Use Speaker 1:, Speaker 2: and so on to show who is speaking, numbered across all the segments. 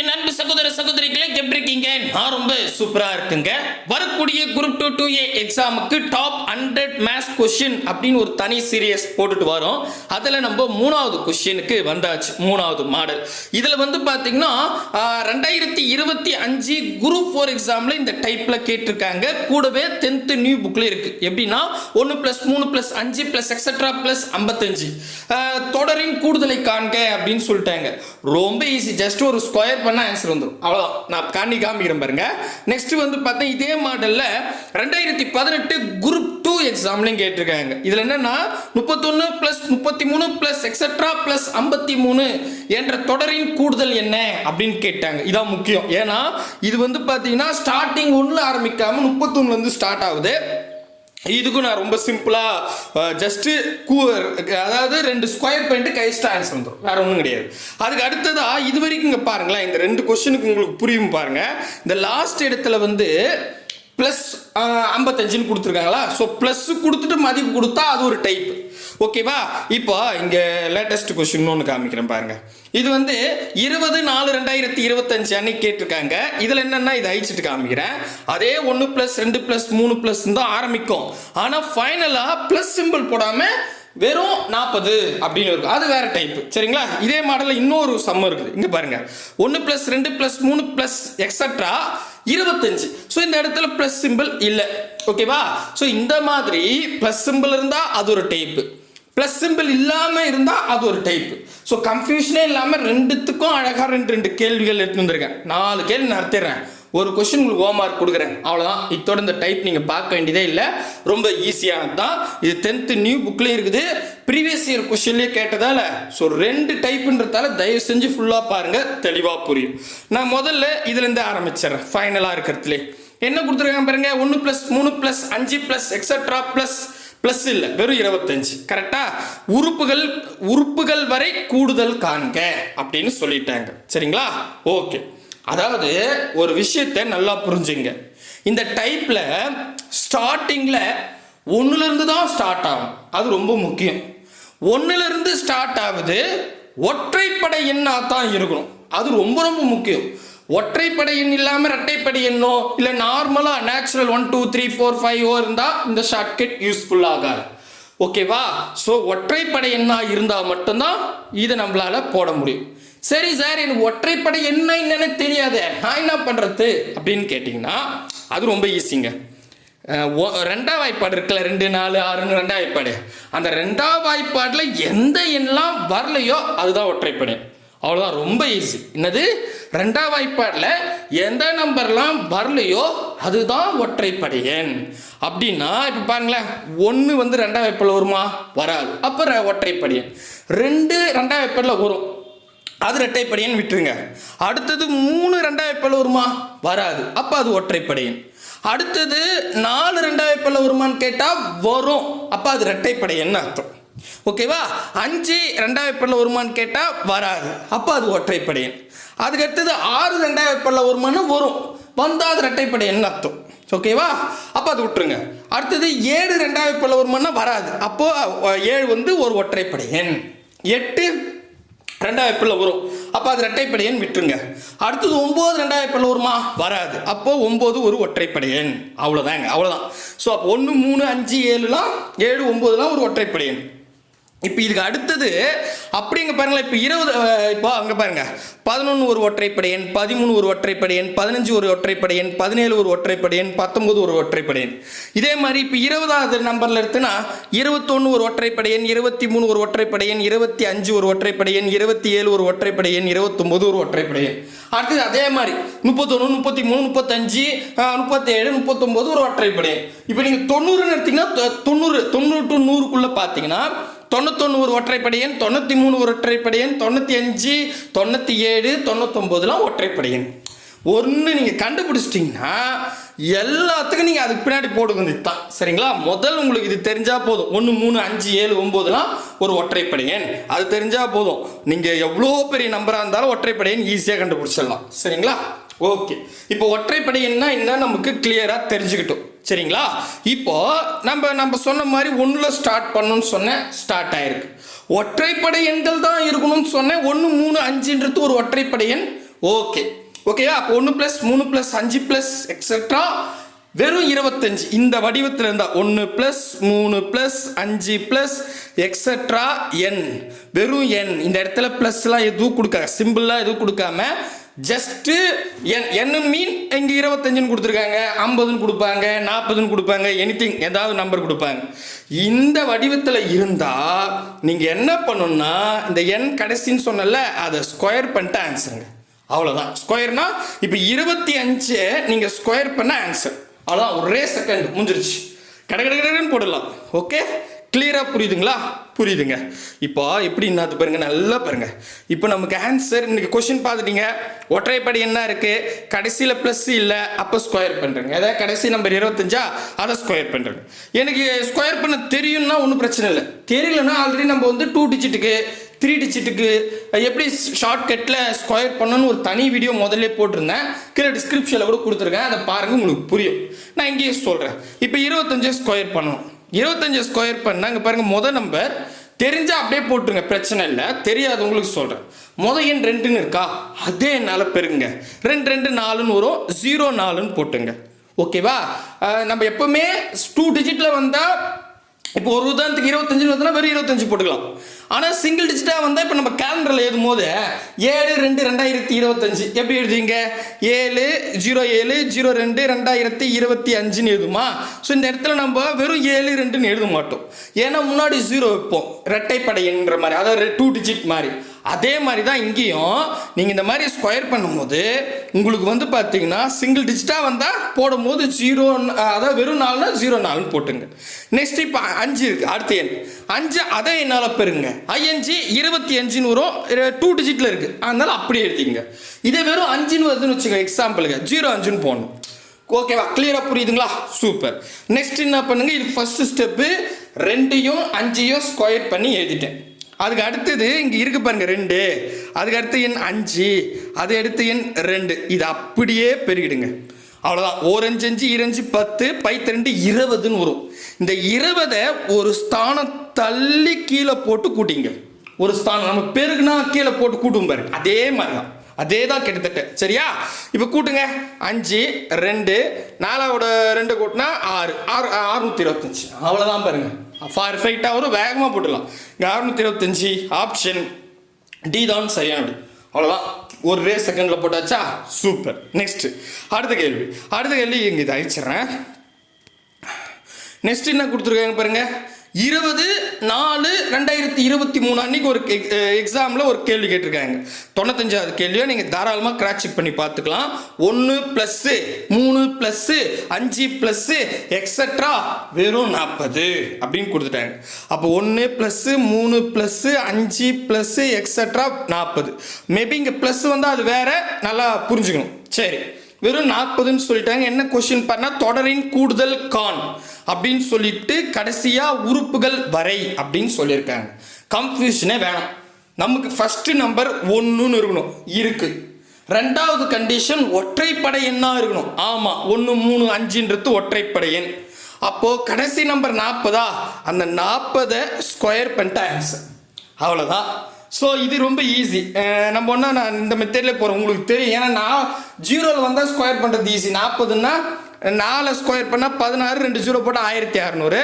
Speaker 1: என் அன்பு சகோதர சகோதரிகளை எப்படி இருக்கீங்க? நான் ரொம்ப சூப்பரா இருக்குங்க. வரக்கூடிய குரூப் டூ டூ ஏ எக்ஸாமுக்கு டாப் ஹண்ட்ரட் மேத்ஸ் கொஸ்டின் அப்படின்னு ஒரு தனி சீரியஸ் போட்டுட்டு வரோம். அதில் நம்ம மூணாவது கொஸ்டினுக்கு வந்தாச்சு மூணாவது மாடல் இதில் வந்து பார்த்தீங்கன்னா ரெண்டாயிரத்தி இருபத்தி அஞ்சு குரூப் ஃபோர் எக்ஸாமில் இந்த டைப்பில் கேட்டிருக்காங்க. கூடவே டென்த்து நியூ புக்கில் இருக்கு. எப்படின்னா ஒன்று ப்ளஸ் மூணு ப்ளஸ் அஞ்சு ப்ளஸ் எக்ஸட்ரா ப்ளஸ் ஐம்பத்தஞ்சு. தொடரின் கூடுதலை காண்க அப்படின்னு சொல்லிட்டாங்க. ரொம்ப ஈஸி ஜஸ்ட் ஒரு ஸ்கொயர் பண்ணால் ஆன்சர் வந்துடும் அவ்வளோதான் நான் காண்டி காமிக்கிறேன் பாருங்க. நெக்ஸ்ட் வந்து பார்த்தா இதே மாடலில் ரெண்டாயிரத்தி பதினெட்டு குரூப் டூ எக்ஸாம்லையும் கேட்டிருக்காங்க. இதில் என்னன்னா முப்பத்தொன்று ப்ளஸ் முப்பத்தி மூணு ப்ளஸ் எக்ஸட்ரா ப்ளஸ் ஐம்பத்தி மூணு என்ற தொடரின் கூடுதல் என்ன அப்படின்னு கேட்டாங்க. இதான் முக்கியம். ஏன்னா இது வந்து பார்த்தீங்கன்னா ஸ்டார்டிங் ஒன்றில் ஆரம்பிக்காமல் முப்பத்தொன்னுலேருந்து ஸ்டார்ட் ஆகுது. இதுக்கும் நான் ரொம்ப சிம்பிளாக ஜஸ்ட்டு கூ அதாவது ரெண்டு ஸ்கொயர் பாயிண்ட்டு கைஸ்டா ஆன்சர் வந்துடும் வேறு ஒன்றும் கிடையாது. அதுக்கு அடுத்ததா இது வரைக்கும் இங்கே பாருங்களேன் இந்த ரெண்டு கொஷனுக்கு உங்களுக்கு புரியும் பாருங்கள் இந்த லாஸ்ட் இடத்துல வந்து ப்ளஸ் ஐம்பத்தஞ்சுன்னு கொடுத்துருக்காங்களா? ஸோ ப்ளஸ் கொடுத்துட்டு மதிப்பு கொடுத்தா அது ஒரு டைப் ஓகேவா இப்போ இங்கே லேட்டஸ்ட் கொஷின்னு ஒன்று காமிக்கிறேன் பாருங்கள் இது வந்து இருபது நாலு ரெண்டாயிரத்தி இருபத்தஞ்சு அன்னைக்கு கேட்டிருக்காங்க. இதில் என்னென்னா இதை அழிச்சிட்டு காமிக்கிறேன். அதே ஒன்று ப்ளஸ் ரெண்டு ப்ளஸ் மூணு ப்ளஸ் தான் ஆரம்பிக்கும். ஆனால் ஃபைனலாக ப்ளஸ் சிம்பிள் போடாமல் வெறும் நாற்பது அப்படின்னு இருக்கும். அது வேற டைப் சரிங்களா? இதே மாடலில் இன்னொரு சம்ம இருக்குது. இங்கே பாருங்க. ஒன்று ப்ளஸ் ரெண்டு ப்ளஸ் மூணு ப்ளஸ் எக்ஸட்ரா இருபத்தஞ்சு. ஸோ இந்த இடத்துல ப்ளஸ் சிம்பிள் இல்லை. ஓகேவா ஸோ இந்த மாதிரி ப்ளஸ் சிம்பிள் இருந்தால் அது ஒரு டைப்பு ப்ளஸ் சிம்பிள் இல்லாமல் இருந்தால் அது ஒரு டைப் ஸோ கன்ஃபியூஷனே இல்லாமல் ரெண்டுத்துக்கும் அழகாக ரெண்டு ரெண்டு கேள்விகள் எடுத்து வந்திருக்கேன். நாலு கேள்வி நடத்திடுறேன் ஒரு கொஸ்டின் உங்களுக்கு ஹோம் மார்க் கொடுக்குறேன். அவ்வளோதான் இத்தோட இந்த டைப் நீங்கள் பார்க்க வேண்டியதே இல்லை. ரொம்ப ஈஸியானது தான் இது டென்த்து நியூ புக்லேயும் இருக்குது. ப்ரீவியஸ் இயர் கொஸ்டின்லேயே கேட்டதால ஸோ ரெண்டு டைப்புன்றதால தயவு செஞ்சு ஃபுல்லாக பாருங்கள் தெளிவாக புரியும். நான் முதல்ல இதுலேருந்து ஆரம்பிச்சிடுறேன். ஃபைனலாக இருக்கிறதுலே. என்ன கொடுத்துருக்காங்க பாருங்க? ஒன்று ப்ளஸ் மூணு ப்ளஸ் அஞ்சு ப்ளஸ் எக்ஸட்ரா ப்ளஸ் ப்ளஸ் இல்லை வெறும் இருபத்தஞ்சு. கரெக்டா உறுப்புகள் உறுப்புகள் வரை கூடுதல் காண்க அப்படின்னு சொல்லிட்டாங்க. சரிங்களா? ஓகே அதாவது ஒரு விஷயத்தை நல்லா புரிஞ்சுங்க. இந்த டைப்பில் ஸ்டார்டிங்கில் ஒன்றுலேருந்து தான் ஸ்டார்ட் ஆகும். அது ரொம்ப முக்கியம். ஒன்றுலேருந்து ஸ்டார்ட் ஆகுது ஒற்றைப்படை எண்ணா தான் இருக்கணும். அது ரொம்ப ரொம்ப முக்கியம். ஒற்றைப்படை எண் இல்லாமல் இரட்டைப்படை எண்ணோ இல்லை நார்மலாக natural one two three four five ஓ இருந்தால் இந்த ஷார்ட்கட் யூஸ்ஃபுல் ஆகாது. ஓகேவா ஸோ ஒற்றைப்படை எண்ணா இருந்தால் மட்டும்தான் இதை நம்மளால போட முடியும். சரி சார் எனக்கு ஒற்றைப்படை என்ன என்னன்னு தெரியாது. நான் என்ன பண்ணுறது அப்படின்னு கேட்டிங்கன்னா அது ரொம்ப ஈஸிங்க ரெண்டாம் வாய்ப்பாடு இருக்குல்ல ரெண்டு நாலு ஆறுன்னு ரெண்டாம் வாய்ப்பாடு. அந்த ரெண்டாம் வாய்ப்பாடில் எந்த எண்ணெலாம் வரலையோ அதுதான் ஒற்றைப்படை. அவ்வளோதான் ரொம்ப ஈஸி என்னது? ரெண்டாம் வாய்ப்பாடில் எந்த நம்பர்லாம் வரலையோ அதுதான் ஒற்றைப்படை எண். அப்படின்னா இப்போ பாருங்களேன் ஒன்று வந்து ரெண்டாம் வாய்ப்பில் வருமா? வராது. அப்போ ர- ஒற்றைப்படை எண். ரெண்டு ரெண்டாம் வாய்ப்பாடில் வரும். அது இரட்டைப்படையன் விட்டுருங்க. அடுத்தது மூணு ரெண்டாயிரப்பல வருமா? வராது. அப்போ அது ஒற்றைப்படையன் அடுத்தது நாலு ரெண்டாயிரப்பல வருமான்னு கேட்டால் வரும். அப்போ அது இரட்டைப்படையன்னு அர்த்தம் ஓகேவா அஞ்சு ரெண்டாயிரப்பல வருமானு கேட்டால் வராது. அப்போ அது ஒற்றைப்படையன் அதுக்கடுத்தது ஆறு ரெண்டாவது ரெண்டாயிரப்பல வருமானு வரும். வந்தால் அது ரெட்டைப்படையன் அர்த்தம். ஓகேவா அப்போ அது விட்டுருங்க. அடுத்தது ஏழு ரெண்டாயிரப்பல வருமானா வராது. அப்போது ஏழு வந்து ஒரு ஒற்றைப்படையன் எட்டு ரெண்டாவது பிள்ளை வரும். அப்போ அது ரெட்டைப்படையன் விட்டுருங்க. அடுத்தது ஒம்பது ரெண்டாவது பிள்ளை வருமா? வராது. அப்போது ஒம்பது ஒரு ஒற்றைப்படையன் அவ்வளோதாங்க அவ்வளோதான் ஸோ அப்போ ஒன்று மூணு அஞ்சு ஏழுலாம் ஏழு ஒம்பதுலாம் ஒரு ஒற்றைப்படையன் இப்போ இதுக்கு அடுத்தது அப்படிங்க பாருங்களேன் இப்போ இருபது இப்போ அங்கே பாருங்க. பதினொன்று ஒரு ஒற்றைப்படையன் பதிமூணு ஒரு ஒற்றைப்படையன் பதினஞ்சு ஒரு ஒற்றைப்படையன் பதினேழு ஒரு ஒற்றைப்படையன் பத்தொம்போது ஒரு ஒற்றைப்படையன். இதே மாதிரி இப்போ இருபதாவது நம்பரில் எடுத்துனா இருபத்தொன்று ஒரு ஒற்றைப்படையன் இருபத்தி மூணு ஒரு ஒற்றைப்படையன் இருபத்தி அஞ்சு ஒரு ஒற்றைப்படையன் இருபத்தி ஏழு ஒரு ஒற்றைப்படையன் இருபத்தொம்போது ஒரு ஒற்றைப்படையன். அடுத்தது அதே மாதிரி முப்பத்தொன்று முப்பத்தி மூணு முப்பத்தஞ்சு முப்பத்தேழு முப்பத்தொம்போது ஒரு ஒற்றைப்படையன். இப்போ நீங்கள் தொண்ணூறுன்னு எடுத்தீங்கன்னா தொண்ணூறு தொண்ணூறு டு நூறுக்குள்ளே பார்த்தீங்கன்னா தொண்ணூத்தொன்று ஒரு ஒற்றைப்படையன் தொண்ணூற்றி மூணு ஒரு ஒற்றைப்படையன் தொண்ணூற்றி அஞ்சு தொண்ணூற்றி ஏழு தொண்ணூத்தொம்போதுலாம் ஒற்றைப்படையன். ஒன்று நீங்கள் கண்டுபிடிச்சிட்டிங்கன்னா எல்லாத்துக்கும் நீங்கள் அதுக்கு பின்னாடி போடுங்க இதுதான் சரிங்களா? முதல் உங்களுக்கு இது தெரிஞ்சால் போதும். ஒன்று மூணு அஞ்சு ஏழு ஒம்போதுலாம் ஒரு ஒற்றைப்படையன். அது தெரிஞ்சால் போதும். நீங்கள் எவ்வளோ பெரிய நம்பராக இருந்தாலும் ஒற்றைப்படையன் ஈஸியாக கண்டுபிடிச்சிடலாம். சரிங்களா? ஓகே இப்போ ஒற்றைப்படையன்னா என்ன நமக்கு கிளியராக தெரிஞ்சுக்கிட்டோம். சரிங்களா? இப்போ நம்ம நம்ம சொன்ன மாதிரி ஒன்றில் ஸ்டார்ட் பண்ணணும்னு சொன்னேன் ஸ்டார்ட் ஆயிருக்கு. ஒற்றைப்படை எண்கள் தான் இருக்கணும்னு சொன்னேன். ஒன்று மூணு அஞ்சுன்றது ஒரு ஒற்றைப்படை எண். ஓகே ஓகேயா அப்போ ஒன்று ப்ளஸ் மூணு ப்ளஸ் அஞ்சு ப்ளஸ் எக்ஸெட்ரா வெறும் இருபத்தஞ்சு. இந்த வடிவத்தில் இருந்தால் ஒன்று ப்ளஸ் மூணு ப்ளஸ் அஞ்சு ப்ளஸ் எக்ஸெட்ரா என் வெறும் என் இந்த இடத்துல ப்ளஸ்லாம் எதுவும் கொடுக்காங்க சிம்பிளாக எதுவும் கொடுக்காம ஜஸ்ட்டு என் என்ன மீன் இங்கே இருபத்தஞ்சுன்னு கொடுத்துருக்காங்க ஐம்பதுன்னு கொடுப்பாங்க நாற்பதுன்னு கொடுப்பாங்க எனிதிங் ஏதாவது நம்பர் கொடுப்பாங்க. இந்த வடிவத்தில் இருந்தால் நீங்கள் என்ன பண்ணணும்னா இந்த எண் கடைசின்னு சொன்னல அதை ஸ்கொயர் பண்ணிட்டு ஆன்சருங்க அவ்வளோதான் ஸ்கொயர்னா இப்போ இருபத்தி அஞ்சு நீங்கள் ஸ்கொயர் பண்ண ஆன்சர் அவ்வளோதான் ஒரே செகண்ட் முடிஞ்சிருச்சு. கட கட கடன்னு போடலாம். ஓகே கிளியராக புரியுதுங்களா? புரியுதுங்க. இப்போ எப்படி என்னது பாருங்க நல்லா பாருங்க. இப்போ நமக்கு ஆன்சர் இன்னைக்கு கொஷின் பார்த்துட்டீங்க. ஒற்றைப்படி என்ன இருக்கு? கடைசியில் ப்ளஸ் இல்லை அப்போ ஸ்கொயர் பண்ணுறேங்க அதாவது கடைசி நம்பர் இருபத்தஞ்சா அதை ஸ்கொயர் பண்ணுறேங்க எனக்கு ஸ்கொயர் பண்ண தெரியும்னா ஒன்றும் பிரச்சனை இல்லை. தெரியலன்னா ஆல்ரெடி நம்ம வந்து டூ டிஜிட்டுக்கு த்ரீ டிஜிட்டுக்கு எப்படி ஷார்ட்கட்டில் ஸ்கொயர் பண்ணணும்னு ஒரு தனி வீடியோ முதல்ல போட்டிருந்தேன். கீழே டிஸ்கிரிப்ஷனில் கூட கொடுத்துருக்கேன். அதை பாருங்கள் உங்களுக்கு புரியும். நான் இங்கேயே சொல்கிறேன் இப்போ இருபத்தஞ்சு ஸ்கொயர் பண்ணணும். இருபத்தஞ்சு ஸ்கொயர் பண்ணால் இங்கே பாருங்கள் மொதல் நம்பர் தெரிஞ்சால் அப்படியே போட்டுருங்க பிரச்சனை இல்லை. தெரியாது உங்களுக்கு சொல்கிறேன் முத எண் ரெண்டுன்னு இருக்கா? அதே என்னால் பெருங்க. ரெண்டு ரெண்டு நாலுன்னு வரும். ஜீரோ நாலுன்னு போட்டுங்க. ஓகேவா நம்ம எப்போவுமே டூ டிஜிட்டில் வந்தால் இப்போ ஒரு உதாரணத்துக்கு இருபத்தஞ்சுன்னு வந்தா வெறும் இருபத்தஞ்சு போட்டுக்கலாம். ஆனால் சிங்கிள் டிஜிட்டாக வந்தால் இப்போ நம்ம கேலண்டரில் எழுதும் போது ஏழு ரெண்டு ரெண்டாயிரத்தி இருபத்தஞ்சு. எப்படி எழுதுவீங்க? ஏழு ஜீரோ ஏழு ஜீரோ ரெண்டு ரெண்டாயிரத்தி இருபத்தி அஞ்சுன்னு எழுதுமா? ஸோ இந்த இடத்துல நம்ம வெறும் ஏழு ரெண்டுன்னு எழுத மாட்டோம். ஏன்னா முன்னாடி ஜீரோ வைப்போம். ரெட்டைப்படைன்ற மாதிரி. அதாவது டூ டிஜிட் மாதிரி. அதே மாதிரி தான் இங்கேயும் நீங்கள் இந்த மாதிரி ஸ்கொயர் பண்ணும்போது உங்களுக்கு வந்து பார்த்தீங்கன்னா சிங்கிள் டிஜிட்டாக வந்தால் போடும்போது ஜீரோ அதாவது வெறும் நாலுனா ஜீரோ நாலுன்னு போட்டுங்க. நெக்ஸ்ட் இப்போ அஞ்சு இருக்குது அடுத்த எண். அஞ்சு அதை என்னால் பெருங்க ஐஎன்ஜி இருபத்தி அஞ்சுன்னு வரும் டூ டிஜிட்டில் இருக்குது அதனால அப்படியே எழுதிங்க இதே வெறும் அஞ்சுன்னு வருதுன்னு வச்சுக்கோங்க எக்ஸாம்பிளுக்கு ஜீரோ அஞ்சுன்னு போடணும். ஓகேவா கிளியராக புரியுதுங்களா? சூப்பர் நெக்ஸ்ட் என்ன பண்ணுங்க? இது ஃபஸ்ட்டு ஸ்டெப்பு ரெண்டையும் அஞ்சையும் ஸ்கொயர் பண்ணி எழுதிட்டேன். அதுக்கு அடுத்தது இங்கே இருக்கு பாருங்க ரெண்டு. அதுக்கு அடுத்து எண் அஞ்சு அது அடுத்து எண் ரெண்டு. இது அப்படியே பெருகிடுங்க. அவ்வளோதான் ஓரஞ்சு அஞ்சு இரஞ்சு பத்து பைத்து ரெண்டு இருபதுன்னு வரும். இந்த இருபதை ஒரு ஸ்தானம் தள்ளி கீழே போட்டு கூட்டிங்க. ஒரு ஸ்தானம். நம்ம பெருகுனா கீழே போட்டு கூட்டும் பாருங்க. அதே மாதிரி தான் அதே தான் கிட்டத்தட்ட. சரியா? இப்போ கூட்டுங்க. அஞ்சு ரெண்டு நாலாவோட ரெண்டு கூட்டினா ஆறு. ஆறு ஆறுநூற்றி இருபத்தஞ்சு. அவ்வளோதான் பாருங்கள் பர்ஃபெக்டாக வரும் வேகமாக போட்டுடலாம். இங்கே இருபத்தஞ்சி ஆப்ஷன் டி தான் சரியானது அவ்வளோதான் ஒரு ரே செகண்டில் போட்டாச்சா? சூப்பர் நெக்ஸ்ட்டு அடுத்த கேள்வி. அடுத்த கேள்வி இங்கே இதை அழிச்சிடுறேன். நெக்ஸ்ட் என்ன கொடுத்துருக்காங்க பாருங்கள் இருபது நாலு ரெண்டாயிரத்தி இருபத்தி மூணு அன்னைக்கு ஒரு எக்ஸாமில் ஒரு கேள்வி கேட்டிருக்காங்க. தொண்ணூத்தஞ்சாவது கேள்வியை? நீங்கள் தாராளமாக கிராச் பண்ணி பார்த்துக்கலாம். ஒன்று ப்ளஸ்ஸு மூணு ப்ளஸ்ஸு அஞ்சு ப்ளஸ்ஸு எக்ஸட்ரா வெறும் நாற்பது அப்படின்னு கொடுத்துட்டாங்க. அப்போ ஒன்று ப்ளஸ்ஸு மூணு ப்ளஸ்ஸு அஞ்சு ப்ளஸ்ஸு எக்ஸட்ரா நாற்பது மேபி இங்கே ப்ளஸ் வந்தால் அது வேற நல்லா புரிஞ்சுக்கணும். சரி. வெறும் நாற்பதுன்னு சொல்லிட்டாங்க. என்ன கொஸ்டின் பண்ணா தொடரின் கூடுதல் கான் அப்படின்னு சொல்லிட்டு கடைசியா உறுப்புகள் வரை அப்படின்னு சொல்லியிருக்காங்க. கன்ஃபியூஷனே வேணாம். நமக்கு ஃபர்ஸ்ட் நம்பர் ஒன்றுன்னு இருக்கணும். இருக்கு. ரெண்டாவது கண்டிஷன் ஒற்றைப்படை எண்ணாக இருக்கணும். ஆமாம் ஒன்று மூணு அஞ்சுன்றது ஒற்றைப்படை எண். அப்போது கடைசி நம்பர் நாற்பதா? அந்த நாற்பதை ஸ்கொயர் பண்ணிட்டு ஆன்சர் அவ்வளோதான் ஸோ இது ரொம்ப ஈஸி நம்ம ஒன்றா நான் இந்த மெத்தடில் போகிறேன் உங்களுக்கு தெரியும். ஏன்னா நான் ஜீரோவில் வந்தால் ஸ்கொயர் பண்ணுறது ஈஸி நாற்பதுன்னா நாலு ஸ்கொயர் பண்ணால் பதினாறு ரெண்டு ஜீரோ போட்டால் ஆயிரத்தி அறநூறு.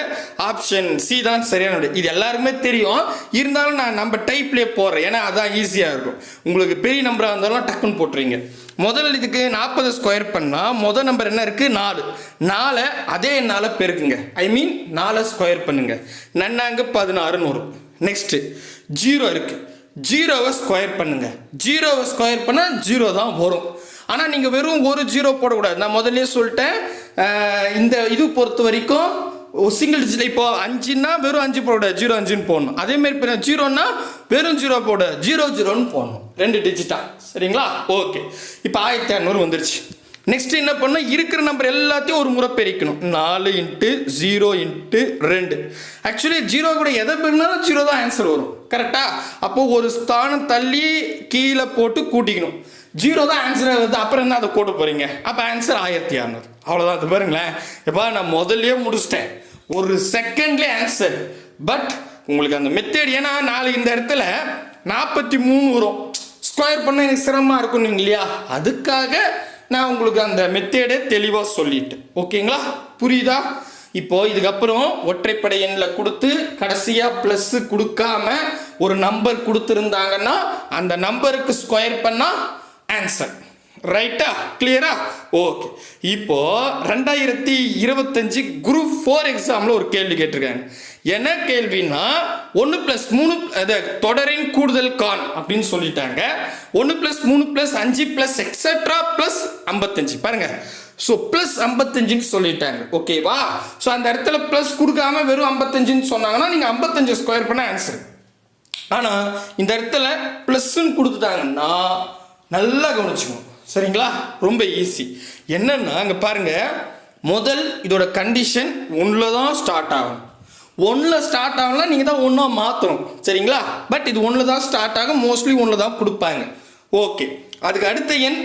Speaker 1: ஆப்ஷன் சி தான் சரியான இது எல்லாருமே தெரியும். இருந்தாலும் நான் நம்ம டைப்லேயே போடுறேன் ஏன்னா அதான் ஈஸியாக இருக்கும். உங்களுக்கு பெரிய நம்பராக இருந்தாலும் டக்குன்னு போட்டுறீங்க முதல்ல இதுக்கு நாற்பது ஸ்கொயர் பண்ணால் முதல் நம்பர் என்ன இருக்குது நாலு. நாலை அதே எண்ணால் பெருக்குங்க. ஐ மீன் நாலை ஸ்கொயர் பண்ணுங்க. நன்னாங்க பதினாறுன்னு வரும். நெக்ஸ்ட்டு ஜீரோ இருக்குது ஜீரோவை ஸ்கொயர் பண்ணுங்கள் ஜீரோவை ஸ்கொயர் பண்ணால் ஜீரோ தான் வரும். ஆனால் நீங்கள் வெறும் ஒரு ஜீரோ போடக்கூடாது. நான் முதல்லே சொல்லிட்டேன். இந்த இது பொறுத்த வரைக்கும் சிங்கிள் டிஜிட் இப்போ அஞ்சுன்னா வெறும் அஞ்சு போடக்கூடாது ஜீரோ அஞ்சுன்னு போடணும். அதேமாரி இப்போ ஜீரோன்னா வெறும் ஜீரோ போட ஜீரோ ஜீரோன்னு போடணும். ரெண்டு டிஜிட்டா சரிங்களா? ஓகே. இப்போ ஆயிரத்தி ஐநூறு வந்துருச்சு. நெக்ஸ்ட் என்ன பண்ணோம் இருக்கிற நம்பர் எல்லாத்தையும் ஒரு முறை பெருக்கணும். நாலு இன்ட்டு ஜீரோ இன்ட்டு ரெண்டு. ஆக்சுவலி ஜீரோ கூட எதை பெருனாலும் ஜீரோ தான் ஆன்சர் வரும். கரெக்டா அப்போ ஒரு ஸ்தானம் தள்ளி கீழே போட்டு கூட்டிக்கணும். ஜீரோ தான் ஆன்சர் வருது அப்புறம் என்ன அதை கூட்ட போறீங்க? அப்போ ஆன்சர் ஆயிரத்தி இரநூறு அவ்வளோதான் அது பாருங்களேன். இப்போ நான் முதல்லயே முடிச்சிட்டேன். ஒரு செகண்ட்லேயே ஆன்சர் பட் உங்களுக்கு அந்த மெத்தேட் ஏன்னா நாலு இந்த இடத்துல நாற்பத்தி மூணு வரும். ஸ்கொயர் பண்ண எனக்கு சிரமமாக இருக்கணும் இல்லையா? அதுக்காக நான் உங்களுக்கு அந்த மெத்தேடை தெளிவாக சொல்லிட்டேன். ஓகேங்களா? புரியுதா? இப்போ இதுக்கப்புறம் ஒற்றைப்படை எண்ணில் கொடுத்து கடைசியாக ப்ளஸ் கொடுக்காம ஒரு நம்பர் கொடுத்துருந்தாங்கன்னா அந்த நம்பருக்கு ஸ்கொயர் பண்ணால் ஆன்சர் ரைட்டா கிளியரா ஓகே இப்போ ரெண்டாயிரத்தி இருபத்தஞ்சு குரூப் ஃபோர் எக்ஸாமில் ஒரு கேள்வி கேட்டிருக்காங்க. என்ன கேள்வின்னா ஒன்று ப்ளஸ் மூணு அது தொடரின் கூடுதல் கான் அப்படின்னு சொல்லிட்டாங்க. ஒன்று ப்ளஸ் மூணு ப்ளஸ் அஞ்சு ப்ளஸ் எக்ஸட்ரா ப்ளஸ் ஐம்பத்தஞ்சு. பாருங்க. ஸோ ப்ளஸ் ஐம்பத்தஞ்சுன்னு சொல்லிட்டாங்க. ஓகேவா ஸோ அந்த இடத்துல ப்ளஸ் கொடுக்காம வெறும் ஐம்பத்தஞ்சுன்னு சொன்னாங்கன்னா நீங்கள் ஐம்பத்தஞ்சு ஸ்கொயர் பண்ண ஆன்சர் ஆனால் இந்த இடத்துல ப்ளஸ்ன்னு கொடுத்துட்டாங்கன்னா நல்லா கவனிச்சுக்கணும். சரிங்களா? ரொம்ப ஈஸி என்னன்னா அங்கே பாருங்க. முதல் இதோட கண்டிஷன் ஒன்றில் தான் ஸ்டார்ட் ஆகும் ஒன்றில் ஸ்டார்ட் ஆகலாம் நீங்கள் தான் ஒன்றா மாற்றணும் சரிங்களா? பட் இது ஒன்றில் தான் ஸ்டார்ட் ஆகும். மோஸ்ட்லி ஒன்றில் தான் கொடுப்பாங்க. ஓகே அதுக்கு அடுத்த எண்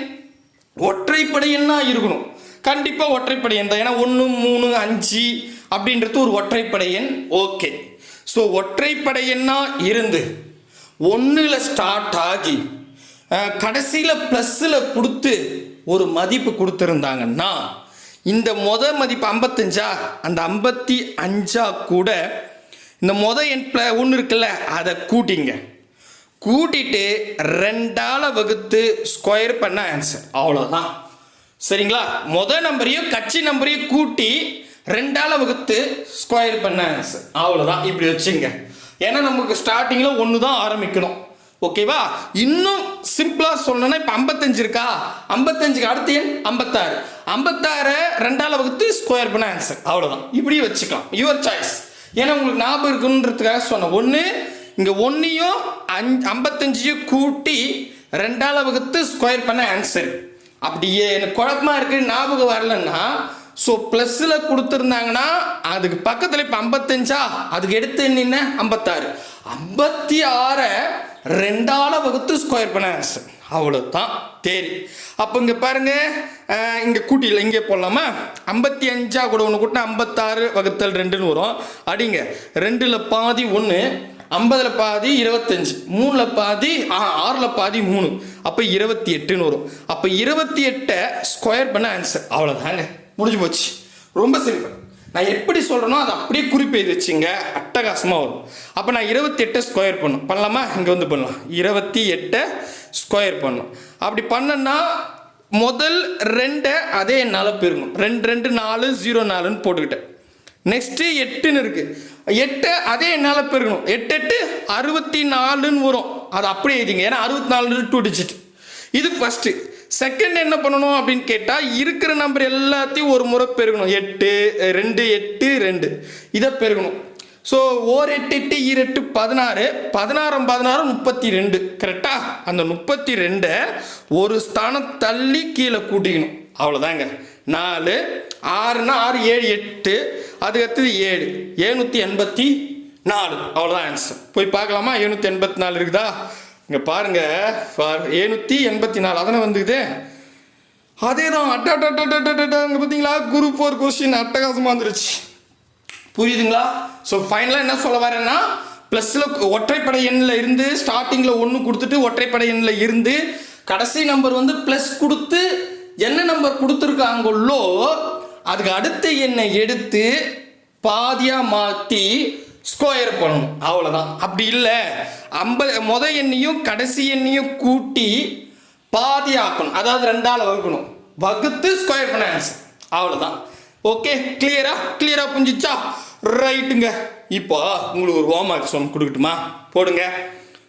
Speaker 1: ஒற்றைப்படை எண்ணாக இருக்கணும். கண்டிப்பாக ஒற்றைப்படை எண் தான். ஏன்னா ஒன்று மூணு அஞ்சு அப்படின்றது ஒரு ஒற்றைப்படை எண். ஓகே ஸோ ஒற்றைப்படை எண்ணாக இருந்து ஒன்றில் ஸ்டார்ட் ஆகி கடைசியில் ப்ளஸ்ஸில் கொடுத்து ஒரு மதிப்பு கொடுத்துருந்தாங்கன்னா இந்த மொத மதிப்பு ஐம்பத்தஞ்சா? அந்த ஐம்பத்தி அஞ்சா கூட இந்த மொத எண் ஒன்று இருக்குல்ல அதை கூட்டிங்க. கூட்டிட்டு ரெண்டால வகுத்து ஸ்கொயர் பண்ண ஆன்சர் அவ்வளோதான் சரிங்களா? மொத நம்பரையும் கட்சி நம்பரையும் கூட்டி ரெண்டால வகுத்து ஸ்கொயர் பண்ண ஆன்சர் அவ்வளோதான் இப்படி வச்சுங்க. ஏன்னா நமக்கு ஸ்டார்டிங்கில் ஒன்று தான் ஆரம்பிக்கணும். ஓகேவா இன்னும் சிம்பிளாக சொல்லணும்னா இப்போ ஐம்பத்தஞ்சு இருக்கா? ஐம்பத்தஞ்சுக்கு அடுத்த எண்? ஐம்பத்தாறு. ஐம்பத்தாறு ரெண்டால் வகுத்து ஸ்கொயர் பண்ண ஆன்சர் அவ்வளோதான் இப்படியே வச்சுக்கலாம். யுவர் சாய்ஸ் ஏன்னா உங்களுக்கு ஞாபகம் இருக்குன்றதுக்காக சொன்னேன். ஒன்று இங்கே ஒன்றையும் அஞ்சு ஐம்பத்தஞ்சையும் கூட்டி ரெண்டால் வகுத்து ஸ்கொயர் பண்ண ஆன்சர் அப்படியே எனக்கு குழப்பமா இருக்குது ஞாபகம் வரலன்னா ஸோ ப்ளஸ்ஸில் கொடுத்துருந்தாங்கன்னா அதுக்கு பக்கத்தில் இப்போ ஐம்பத்தஞ்சா? அதுக்கு எடுத்து என்ன? ஐம்பத்தாறு. ஐம்பத்தி ஆறை ரெண்டால வகுத்து ஸ்கொயர் பண்ண ஆன்சர் அவ்வளோதான் தேரி அப்போ இங்கே பாருங்க இங்கே கூட்டியில் இங்கே போடலாமா? ஐம்பத்தி அஞ்சா கூட ஒன்று கூட்டினா ஐம்பத்தாறு வகுத்தல் ரெண்டுன்னு வரும். அடிங்க ரெண்டில் பாதி ஒன்று ஐம்பதில் பாதி இருபத்தஞ்சு மூணில் பாதி ஆ ஆறில் பாதி மூணு. அப்போ இருபத்தி எட்டுன்னு வரும். அப்போ இருபத்தி எட்டை ஸ்கொயர் பண்ண ஆன்சர் அவ்வளோதாங்க முடிஞ்சு போச்சு. ரொம்ப சிம்பிள் நான் எப்படி சொல்கிறேனோ அதை அப்படியே குறிப்பெய்து வச்சுங்க. அட்டகாசமாக வரும். அப்போ நான் இருபத்தி எட்டை ஸ்கொயர் பண்ணும் பண்ணலாமா? இங்கே வந்து பண்ணலாம். இருபத்தி எட்டை ஸ்கொயர் பண்ணும் அப்படி பண்ணனா முதல் ரெண்டை அதே என்னால் பெருங்கும் ரெண்டு ரெண்டு நாலு ஜீரோ நாலுன்னு போட்டுக்கிட்டேன். நெக்ஸ்ட்டு எட்டுன்னு இருக்குது எட்டு அதே என்னால் பெருகணும். எட்டு எட்டு அறுபத்தி நாலுன்னு வரும். அது அப்படியே எழுதிங்க. ஏன்னா அறுபத்தி நாலு டூ டிஜிட் இது ஃபஸ்ட்டு செகண்ட் என்ன பண்ணணும் அப்படின்னு கேட்டால் இருக்கிற நம்பர் எல்லாத்தையும் ஒரு முறை பெருகணும். எட்டு ரெண்டு எட்டு ரெண்டு. இதை பெருகணும். ஸோ ஓர் எட்டு எட்டு ஈரெட்டு பதினாறு. பதினாறும் பதினாறு முப்பத்தி ரெண்டு கரெக்டா அந்த முப்பத்தி ரெண்டை ஒரு ஸ்தானம் தள்ளி கீழே கூட்டிக்கணும். அவ்வளோதாங்க நாலு ஆறுனா ஆறு ஏழு எட்டு. அதுக்கடுத்தது ஏழு. ஏழ்நூற்றி எண்பத்தி நாலு. அவ்வளோதான் ஆன்சர் போய் பார்க்கலாமா? ஏழ்நூற்றி எண்பத்தி நாலு இருக்குதா? இங்கே பாருங்க ஏழ்நூற்றி எண்பத்தி நாலு அதனை வந்துக்குது. அதே தான் அட்ட அட்ட அட்ட அட்ட அட்ட அங்கே பார்த்தீங்களா குரூப் ஃபோர் கொஸ்டின் அட்டகாசமாக வந்துருச்சு. புரியுதுங்களா? ஸோ ஃபைனலாக என்ன சொல்ல வரேன்னா ப்ளஸில் ஒற்றைப்படை எண்ணில் இருந்து ஸ்டார்டிங்கில் ஒன்று கொடுத்துட்டு ஒற்றைப்படை எண்ணில் இருந்து கடைசி நம்பர் வந்து ப்ளஸ் கொடுத்து என்ன நம்பர் கொடுத்துருக்காங்களோ அதுக்கு அடுத்த எண்ணை எடுத்து பாதியாக மாற்றி ஸ்கொயர் பண்ணணும். அவ்வளோதான் அப்படி இல்லை. ஐம்பது முத எண்ணையும் கடைசி எண்ணையும் கூட்டி பாதி ஆக்கணும். அதாவது ரெண்டால் வகுக்கணும். வகுத்து ஸ்கொயர் பண்ண ஆன்சர் அவ்வளோதான் ஓகே கிளியரா கிளியரா புரிஞ்சிச்சா? ரைட்டுங்க இப்போ உங்களுக்கு ஒரு ஹோம் ஒர்க் கொடுக்கட்டுமா? போடுங்க.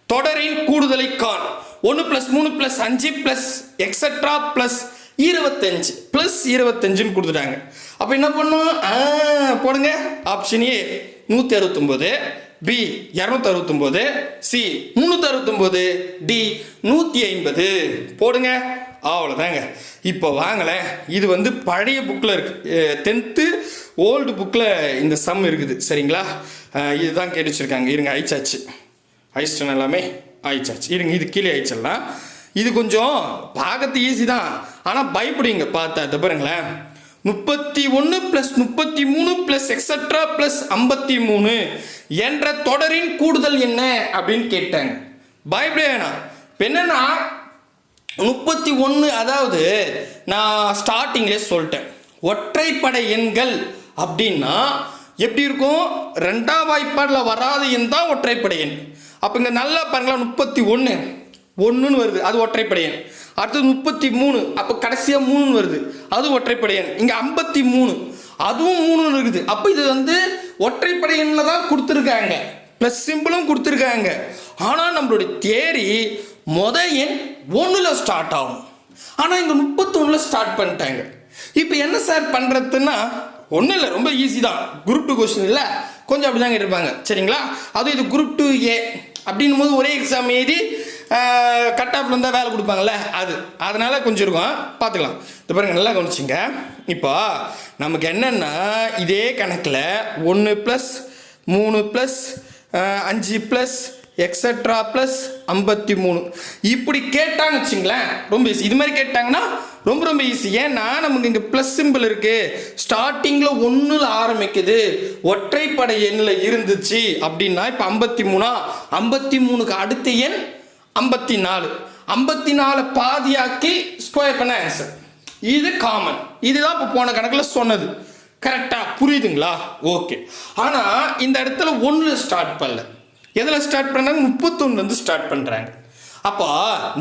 Speaker 1: தொடரின் கூடுதலை கான் ஒன்று ப்ளஸ் மூணு ப்ளஸ் அஞ்சு ப்ளஸ் எக்ஸட்ரா ப்ளஸ் இருபத்தஞ்சு. ப்ளஸ் இருபத்தஞ்சுன்னு கொடுத்துட்டாங்க. அப்போ என்ன பண்ணும் ஆ, போடுங்க. ஆப்ஷன் ஏ நூற்றி அறுபத்தொம்போது பி இரநூத்தி அறுபத்தொம்போது சி முந்நூற்றி அறுபத்தொம்போது டி நூற்றி ஐம்பது. போடுங்க. அவ்வளோதாங்க இப்போ வாங்கலை இது வந்து பழைய புக்கில் இருக்கு. டென்த்து ஓல்டு புக்கில் இந்த சம் இருக்குது. சரிங்களா? இதுதான் கேட்டு வச்சுருக்காங்க இருங்க அழிச்சாச்சு. அழிச்சிட்டேன் எல்லாமே. ஆயிச்சாச்சு இருங்க இது கீழே ஆயிடுச்சிடலாம் இது கொஞ்சம் பார்க்கறது ஈஸி தான். ஆனால் பயப்படுவீங்க. பார்த்தா பாருங்களேன். முப்பத்தி ஒன்று ப்ளஸ் முப்பத்தி மூணு ப்ளஸ் எக்ஸட்ரா ப்ளஸ் ஐம்பத்தி மூணு என்ற தொடரின் கூடுதல் என்ன அப்படின்னு கேட்டாங்க பயப்பட வேணாம் இப்போ என்னென்னா முப்பத்தி ஒன்று அதாவது நான் ஸ்டார்டிங்லேயே சொல்லிட்டேன். ஒற்றைப்படை எண்கள் அப்படின்னா எப்படி இருக்கும்? ரெண்டாம் வாய்ப்பாடில் வராத எண் தான் ஒற்றைப்படை எண். அப்போ இங்கே நல்லா பாருங்களா முப்பத்தி ஒன்று ஒன்றுன்னு வருது அது ஒற்றைப்படை எண். அடுத்தது முப்பத்தி மூணு. அப்போ கடைசியாக மூணுன்னு வருது. அதுவும் ஒற்றைப்படை எண் இங்கே ஐம்பத்தி மூணு. அதுவும் மூணுன்னு இருக்குது. அப்போ இது வந்து ஒற்றைப்படை எண்ணில் தான் கொடுத்துருக்காங்க. ப்ளஸ் சிம்பிளும் கொடுத்துருக்காங்க. ஆனால் நம்மளுடைய தேரி முத எண் ஒன்றில் ஸ்டார்ட் ஆகும். ஆனால் இங்கே முப்பத்தொன்னில் ஸ்டார்ட் பண்ணிட்டாங்க. இப்போ என்ன சார் பண்ணுறதுன்னா ஒன்றும் இல்லை ரொம்ப ஈஸி தான். குரூப் டூ கொஸ்டின் இல்லை. கொஞ்சம் அப்படி தாங்க இருப்பாங்க சரிங்களா? அதுவும் இது குரூப் டூ ஏ அப்படின்னும் போது ஒரே எக்ஸாம் எழுதி கட் ஆஃப்ல இருந்தால் வேலை கொடுப்பாங்கல்ல அது. அதனால கொஞ்சம் இருக்கும். பார்த்துக்கலாம். இது பாருங்க நல்லா கவனிச்சிங்க. இப்போ நமக்கு என்னென்னா இதே கணக்கில் ஒன்று ப்ளஸ் மூணு ப்ளஸ் அஞ்சு ப்ளஸ் எக்ஸட்ரா ப்ளஸ் ஐம்பத்தி மூணு. இப்படி கேட்டான்னு வச்சுங்களேன் ரொம்ப ஈஸி இது மாதிரி கேட்டாங்கன்னா ரொம்ப ரொம்ப ஈஸி ஏன்னா நமக்கு இங்கே ப்ளஸ் சிம்பிள் இருக்குது ஸ்டார்டிங்கில் ஒன்றில் ஆரம்பிக்குது. ஒற்றைப்படை எண்ணில் இருந்துச்சு அப்படின்னா இப்போ ஐம்பத்தி மூணா? ஐம்பத்தி மூணுக்கு அடுத்த எண் ஐம்பத்தி நாலு. ஐம்பத்தி நாலு பாதியாக்கி ஸ்கொயர் பண்ண ஆன்சர் இது காமன் இதுதான் இப்போ போன கணக்கில் சொன்னது. கரெக்டாக புரியுதுங்களா? ஓகே ஆனால் இந்த இடத்துல ஒன்றில் ஸ்டார்ட் பண்ணல. எதில் ஸ்டார்ட் பண்ணாங்க? முப்பத்தொன்னுலேருந்து ஸ்டார்ட் பண்ணுறாங்க அப்போ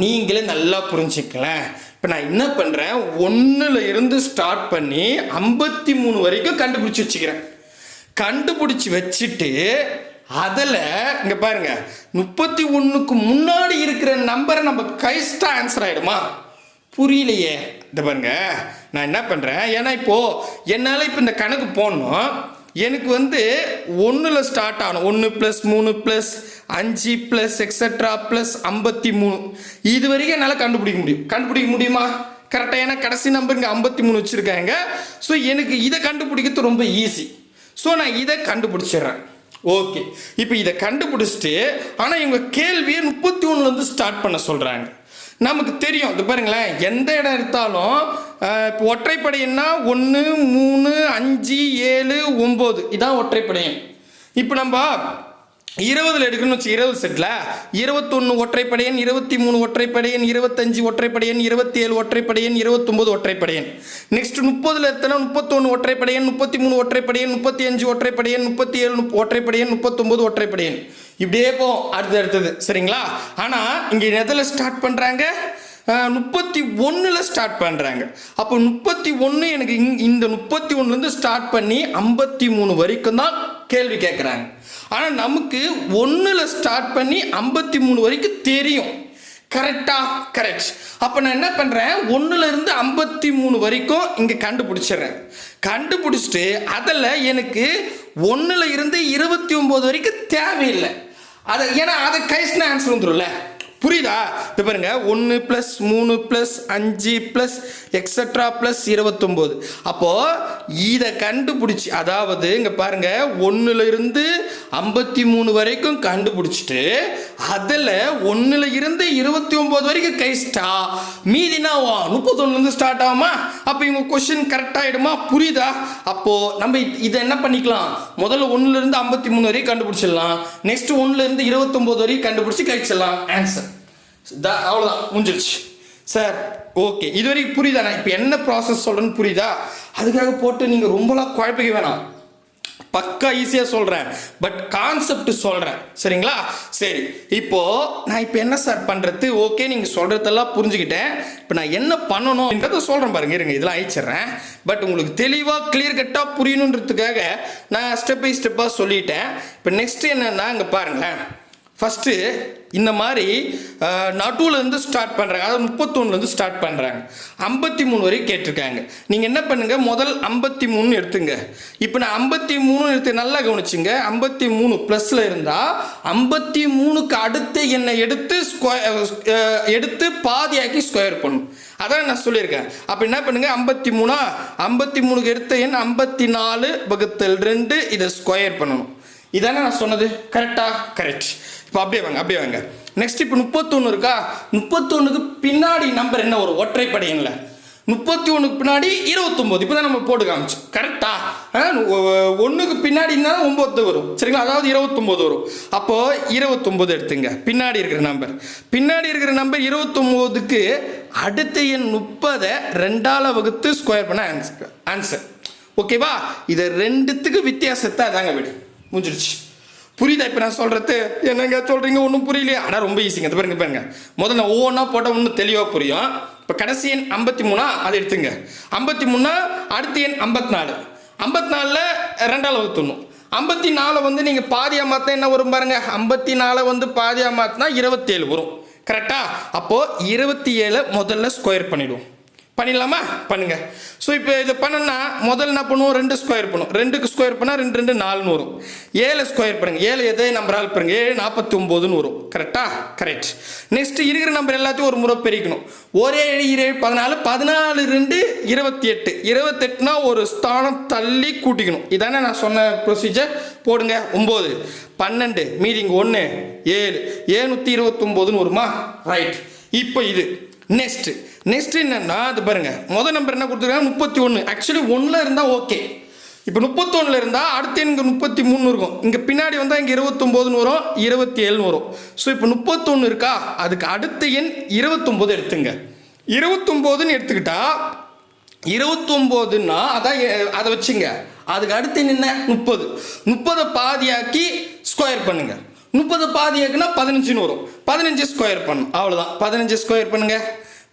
Speaker 1: நீங்களே நல்லா புரிஞ்சுக்கலாம் இப்போ நான் என்ன பண்ணுறேன் ஒன்றில் இருந்து ஸ்டார்ட் பண்ணி ஐம்பத்தி மூணு வரைக்கும் கண்டுபிடிச்சி வச்சுக்கிறேன். கண்டுபிடிச்சி வச்சுட்டு அதில் இங்கே பாருங்க முப்பத்தி ஒன்றுக்கு முன்னாடி இருக்கிற நம்பரை நம்ம கைஸ்டா ஆன்சர் ஆகிடுமா புரியலையே. இந்த பாருங்க நான் என்ன பண்ணுறேன் ஏன்னா இப்போது என்னால் இப்போ இந்த கணக்கு போடணும். எனக்கு வந்து ஒன்றில் ஸ்டார்ட் ஆகணும். ஒன்று ப்ளஸ் மூணு ப்ளஸ் அஞ்சு ப்ளஸ் எக்ஸட்ரா ப்ளஸ் ஐம்பத்தி மூணு. இது வரைக்கும் என்னால் கண்டுபிடிக்க முடியும். கண்டுபிடிக்க முடியுமா? கரெக்டாக ஏன்னா கடைசி நம்பர் இங்கே ஐம்பத்தி மூணு வச்சுருக்காங்க. ஸோ எனக்கு இதை கண்டுபிடிக்கிறது ரொம்ப ஈஸி ஸோ நான் இதை கண்டுபிடிச்சிடுறேன். ஓகே. இப்போ இதை கண்டுபிடிச்சிட்டு ஆனால் இவங்க கேள்வியை முப்பத்தி ஒன்றுலேருந்து ஸ்டார்ட் பண்ண சொல்கிறாங்க நமக்கு தெரியும். இது பாருங்களேன். எந்த இடம் எடுத்தாலும் இப்போ ஒற்றைப்படையன்னா ஒன்று மூணு அஞ்சு ஏழு ஒம்பது. இதான் ஒற்றைப்படையன் இப்போ நம்ம இருபதுல எடுக்கணும்னு வச்சு இருபது செட்டில் இருபத்தொன்று ஒற்றைப்படையன் இருபத்தி மூணு ஒற்றைப்படையன் இருபத்தஞ்சு ஒற்றைப்படையன் இருபத்தி ஏழு ஒற்றைப்படையன் இருபத்தொம்போது ஒற்றைப்படையன். நெக்ஸ்ட் முப்பதுல எடுத்தனா முப்பத்தொன்று ஒற்றைப்படையன் முப்பத்தி மூணு ஒற்றைப்படையன் முப்பத்தி அஞ்சு ஒற்றைப்படையன் முப்பத்தி ஏழு ஒற்றைப்படையன் முப்பத்தொம்போது ஒற்றைப்படையன். இப்படியே போகும் அடுத்து அடுத்தது. சரிங்களா? ஆனால் இங்கே எதில் ஸ்டார்ட் பண்ணுறாங்க முப்பத்தி ஒன்றில் ஸ்டார்ட் பண்ணுறாங்க அப்போ முப்பத்தி ஒன்று எனக்கு இந்த முப்பத்தி ஒன்றுலேருந்து ஸ்டார்ட் பண்ணி ஐம்பத்தி மூணு வரைக்கும் தான் கேள்வி கேட்குறாங்க ஆனால் நமக்கு ஒன்றில் ஸ்டார்ட் பண்ணி ஐம்பத்தி மூணு வரைக்கும் தெரியும். கரெக்டா கரெக்ட் அப்போ நான் என்ன பண்ணுறேன் ஒன்றுலேருந்து ஐம்பத்தி மூணு வரைக்கும் இங்கே கண்டுபிடிச்சிடுறேன். கண்டுபிடிச்சிட்டு அதில் எனக்கு ஒன்றில் இருந்து இருபத்தி ஒம்பது வரைக்கும் தேவையில்லை. அதை ஏன்னா அதை கைஸ்னா ஆன்சர் வந்துடும்ல புரியுதா? இப்போ பாருங்க. ஒன்று ப்ளஸ் மூணு ப்ளஸ் அஞ்சு ப்ளஸ் எக்ஸட்ரா ப்ளஸ் இருபத்தொம்போது. அப்போது இதை கண்டுபிடிச்சி அதாவது இங்கே பாருங்க ஒன்றுல இருந்து ஐம்பத்தி மூணு வரைக்கும் கண்டுபிடிச்சிட்டு அதில் ஒன்றில் இருந்து இருபத்தி ஒம்பது வரைக்கும் கைஸ்டா மீதினா முப்பத்தொன்னுலேருந்து ஸ்டார்ட் ஆகுமா? அப்போ இவங்க கொஷின் கரெக்ட் ஆகிடுமா புரியுதா? அப்போது நம்ம இதை என்ன பண்ணிக்கலாம்? முதல்ல ஒன்றுலேருந்து ஐம்பத்தி மூணு வரைக்கும் கண்டுபிடிச்சிடலாம். நெக்ஸ்ட் ஒன்றுலேருந்து இருபத்தொம்போது வரைக்கும் கண்டுபிடிச்சி கழிச்சிடலாம். ஆன்சர் அவ்வளோதான் முடிஞ்சிருச்சு. சார் ஓகே இது வரைக்கும் புரியுதா நான் இப்போ என்ன ப்ராசஸ் சொல்கிறேன்னு புரியுதா? அதுக்காக போட்டு நீங்கள் ரொம்பலாம் குழப்பிக்க வேணாம். பக்கா ஈஸியாக சொல்கிறேன் பட் கான்செப்ட் சொல்கிறேன் சரிங்களா? சரி. இப்போது நான் இப்போ என்ன சார் பண்ணுறது ஓகே நீங்கள் சொல்கிறதெல்லாம் புரிஞ்சுக்கிட்டேன். இப்போ நான் என்ன பண்ணணும் சொல்கிறேன் பாருங்க. இருங்க இதெல்லாம் அழிச்சிடுறேன். பட் உங்களுக்கு தெளிவாக கிளியர் கட்டாக புரியணுன்றதுக்காக நான் ஸ்டெப் பை ஸ்டெப்பாக சொல்லிட்டேன். இப்போ நெக்ஸ்ட் என்னென்னா இங்கே பாருங்களேன். ஃபஸ்ட்டு இந்த மாதிரி நடுவுலேருந்து ஸ்டார்ட் பண்ணுறாங்க அதாவது முப்பத்தொன்னுலேருந்து ஸ்டார்ட் பண்ணுறாங்க ஐம்பத்தி மூணு வரைக்கும் கேட்டிருக்காங்க. நீங்கள் என்ன பண்ணுங்கள் முதல் ஐம்பத்தி மூணு எடுத்துங்க. இப்போ நான் ஐம்பத்தி மூணு எடுத்து நல்லா கவனிச்சுங்க. ஐம்பத்தி மூணு ப்ளஸில் இருந்தால் ஐம்பத்தி மூணுக்கு அடுத்து என்னை எடுத்து ஸ்கொயர் எடுத்து பாதியாக்கி ஸ்கொயர் பண்ணும். அதான் நான் சொல்லியிருக்கேன். அப்போ என்ன பண்ணுங்கள் ஐம்பத்தி மூணா ஐம்பத்தி மூணுக்கு எடுத்த எண் ஐம்பத்தி நாலு வகுத்தல் ரெண்டு இதை ஸ்கொயர் பண்ணணும். இதானே நான் சொன்னது? கரெக்டா கரெக்ட் இப்போ அப்படியே வாங்க அப்படியே வாங்க. நெக்ஸ்ட் இப்போ முப்பத்தொன்று இருக்கா? முப்பத்தொன்னுக்கு பின்னாடி நம்பர் என்ன? ஒரு ஒற்றைப்படை எண்ணில் முப்பத்தி ஒன்றுக்கு பின்னாடி இருபத்தொம்போது. இப்போ தான் நம்ம போட்டு காமிச்சோம். கரெக்டா ஒன்றுக்கு பின்னாடி தான் ஒம்பது வரும். சரிங்களா? அதாவது இருபத்தொம்போது வரும். அப்போது இருபத்தொம்போது எடுத்துங்க. பின்னாடி இருக்கிற நம்பர் பின்னாடி இருக்கிற நம்பர் இருபத்தொம்போதுக்கு அடுத்த எண் முப்பதை ரெண்டால் வகுத்து ஸ்கொயர் பண்ண ஆன்சர் ஆன்சர் ஓகேவா இதை ரெண்டுத்துக்கு வித்தியாசத்தை அதாங்க விடு. முடிஞ்சிடுச்சு புரியுதா இப்போ நான் சொல்கிறது என்னங்க சொல்கிறீங்க ஒன்றும் புரியலையே. ஆனால் ரொம்ப ஈஸிங்க பாருங்க பாருங்க. முதல்ல ஒவ்வொன்றா போட்டால் ஒன்றும் தெளிவாக புரியும். இப்போ கடைசி எண் ஐம்பத்தி மூணா அதை எடுத்துங்க. ஐம்பத்தி மூணா அடுத்த எண் ஐம்பத்தி நாலு. ஐம்பத்தி நாலில் ரெண்டால் வகுத்துணும் ஐம்பத்தி நாலு வந்து நீங்கள் பாதியாக மாற்றினா என்ன வரும் பாருங்கள் ஐம்பத்தி நாலை வந்து பாதியாக மாற்றினா இருபத்தேழு வரும். கரெக்டாக அப்போது இருபத்தி ஏழை முதல்ல ஸ்கொயர் பண்ணிவிடுவோம் பண்ணிடலாமா? பண்ணுங்க. ஸோ இப்போ இது பண்ணனா முதல்ல என்ன பண்ணுவோம்? ரெண்டு ஸ்கொயர் பண்ணுவோம். ரெண்டுக்கு ஸ்கொயர் பண்ணால் ரெண்டு ரெண்டு நாலுன்னு வரும் ஏழு ஸ்கொயர் பண்ணுங்க. ஏழு எதே நம்பரால் பாருங்க? ஏழு நாற்பத்தி ஒம்போதுன்னு வரும். கரெக்டா கரெக்ட் நெக்ஸ்ட் இருக்கிற நம்பர் எல்லாத்தையும் ஒரு முறை பெருக்கணும். ஒரே ஏழு ஏழு பதினாலு பதினாலு ரெண்டு இருபத்தி எட்டு இருபத்தெட்டுனா ஒரு ஸ்தானம் தள்ளி கூட்டிக்கணும். இதானே நான் சொன்ன ப்ரொசீஜர் போடுங்க. ஒம்பது பன்னெண்டு மீதிங் ஒன்று ஏழு. ஏழ்நூற்றி இருபத்தொம்போதுன்னு வருமா? ரைட் இப்போ இது. நெக்ஸ்ட் நெக்ஸ்ட் என்னன்னா அது பாருங்க. முதல் நம்பர் என்ன கொடுத்துருக்காங்க? முப்பத்தி ஒன்று ஆக்சுவலி ஒன்றில் இருந்தால் ஓகே இப்போ முப்பத்தொன்னில் இருந்தால் அடுத்து இங்கே முப்பத்தி மூணு இருக்கும். இங்கே பின்னாடி வந்தால் இங்கே இருபத்தொம்போதுன்னு வரும். இருபத்தி ஏழுன்னு வரும். ஸோ இப்போ முப்பத்தொன்று இருக்கா? அதுக்கு அடுத்த எண் இருபத்தொம்போது எடுத்துங்க. இருபத்தொம்போதுன்னு எடுத்துக்கிட்டா இருபத்தொம்போதுன்னா அதான் அதை வச்சுங்க. அதுக்கு அடுத்து என்ன? முப்பது. முப்பதை பாதியாக்கி ஸ்கொயர் பண்ணுங்கள் முப்பது பாதி ஏக்குனா பதினஞ்சுன்னு வரும் பதினஞ்சு ஸ்கொயர் பண்ணும். அவ்வளோதான் பதினஞ்சு ஸ்கொயர் பண்ணுங்கள்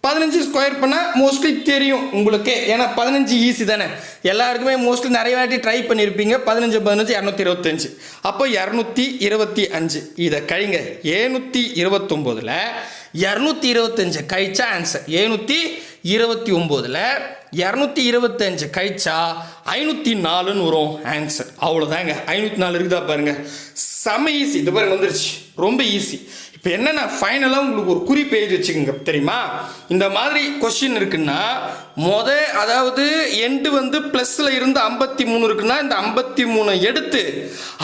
Speaker 1: பதினஞ்சு ஸ்கொயர் பண்ணால் மோஸ்ட்லி தெரியும் உங்களுக்கு. ஏன்னா பதினஞ்சு ஈஸி தானே. எல்லாருக்குமே மோஸ்ட்லி நிறைய வாட்டி ட்ரை பண்ணியிருப்பீங்க பதினஞ்சு பதினஞ்சு இரநூத்தி இருபத்தஞ்சு. அப்போ இரநூத்தி இருபத்தி அஞ்சு. இதை கழிங்க. ஏழ்நூற்றி இருபத்தொம்போதில் இரநூத்தி இருபத்தஞ்சு கழிச்சா ஆன்சர் ஏழ்நூற்றி இருபத்தி ஒம்போதில் இரநூத்தி இருபத்தஞ்சு கழிச்சா ஐநூற்றி நாலுன்னு வரும் ஆன்சர் அவ்வளோதாங்க ஐநூற்றி நாலு இருக்குதா பாருங்க. செம ஈஸி இது பாருங்க வந்துருச்சு. ரொம்ப ஈஸி இப்போ என்னென்ன ஃபைனலாக உங்களுக்கு ஒரு குறிப்பு எழுதி வச்சுக்கோங்க தெரியுமா? இந்த மாதிரி கொஷின் இருக்குன்னா மொத அதாவது எண்டு வந்து ப்ளஸில் இருந்து ஐம்பத்தி மூணு இருக்குன்னா இந்த ஐம்பத்தி மூணு எடுத்து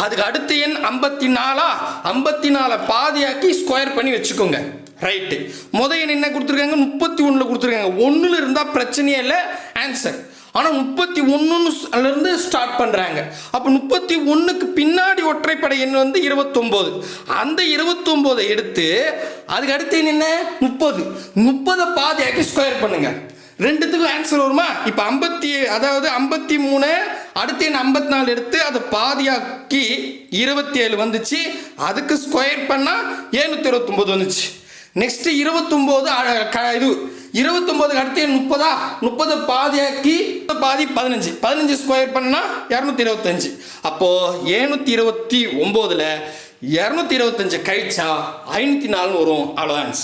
Speaker 1: அதுக்கு அடுத்த எண் ஐம்பத்தி நாலா? ஐம்பத்தி நாலை பாதியாக்கி ஸ்கொயர் பண்ணி வச்சுக்கோங்க. ரைட்டு முத எண் என்ன கொடுத்துருக்காங்க? முப்பத்தி ஒன்றில் கொடுத்துருக்காங்க. ஒன்றில் இருந்தால் பிரச்சனையே இல்லை ஆன்சர் ஆனால் முப்பத்தி ஒன்றுன்னு ஸ்டார்ட் பண்ணுறாங்க அப்போ முப்பத்தி ஒன்றுக்கு பின்னாடி ஒற்றைப்படை எண் வந்து இருபத்தொம்போது. அந்த இருபத்தொம்போதை எடுத்து அதுக்கு அடுத்து என்ன? முப்பது. முப்பதை பாதியாக்கி ஸ்கொயர் பண்ணுங்கள் ரெண்டுத்துக்கும் ஆன்சர் வருமா? இப்போ ஐம்பத்தி அதாவது ஐம்பத்தி மூணு அடுத்து என்ன ஐம்பத்தி நாலு எடுத்து அதை பாதியாக்கி இருபத்தி ஏழு வந்துச்சு. அதுக்கு ஸ்கொயர் பண்ணால் ஏழ்நூற்றி இருபத்தொம்போது வந்துச்சு. நெக்ஸ்ட் இருபத்தொம்போது இது இருபத்தொம்போதுக்கு அடுத்து முப்பதா முப்பது பாதியாக்கி பாதி பதினஞ்சு. பதினஞ்சு ஸ்கொயர் பண்ணா இரநூத்தி இருபத்தஞ்சு அப்போது ஏழ்நூற்றி இருபத்தி ஒம்போதில் இரநூத்தி இருபத்தஞ்சு கழிச்சா ஐநூற்றி நாலுன்னு வரும் அவ்வளோதான்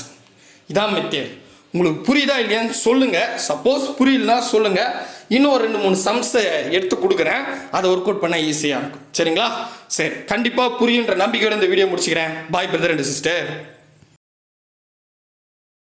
Speaker 1: இதான் மெத்தேட் உங்களுக்கு புரியுதா இல்லையான்னு சொல்லுங்கள் சப்போஸ் புரியலனா சொல்லுங்கள் இன்னும் ஒரு ரெண்டு மூணு சம்ஸை எடுத்து கொடுக்குறேன். அதை ஒர்க் அவுட் பண்ண ஈஸியாக இருக்கும். சரிங்களா? சரி கண்டிப்பாக புரியுன்ற நம்பிக்கையோட இந்த வீடியோ முடிச்சுக்கிறேன். பாய் பிரதர் அண்ட் சிஸ்டர்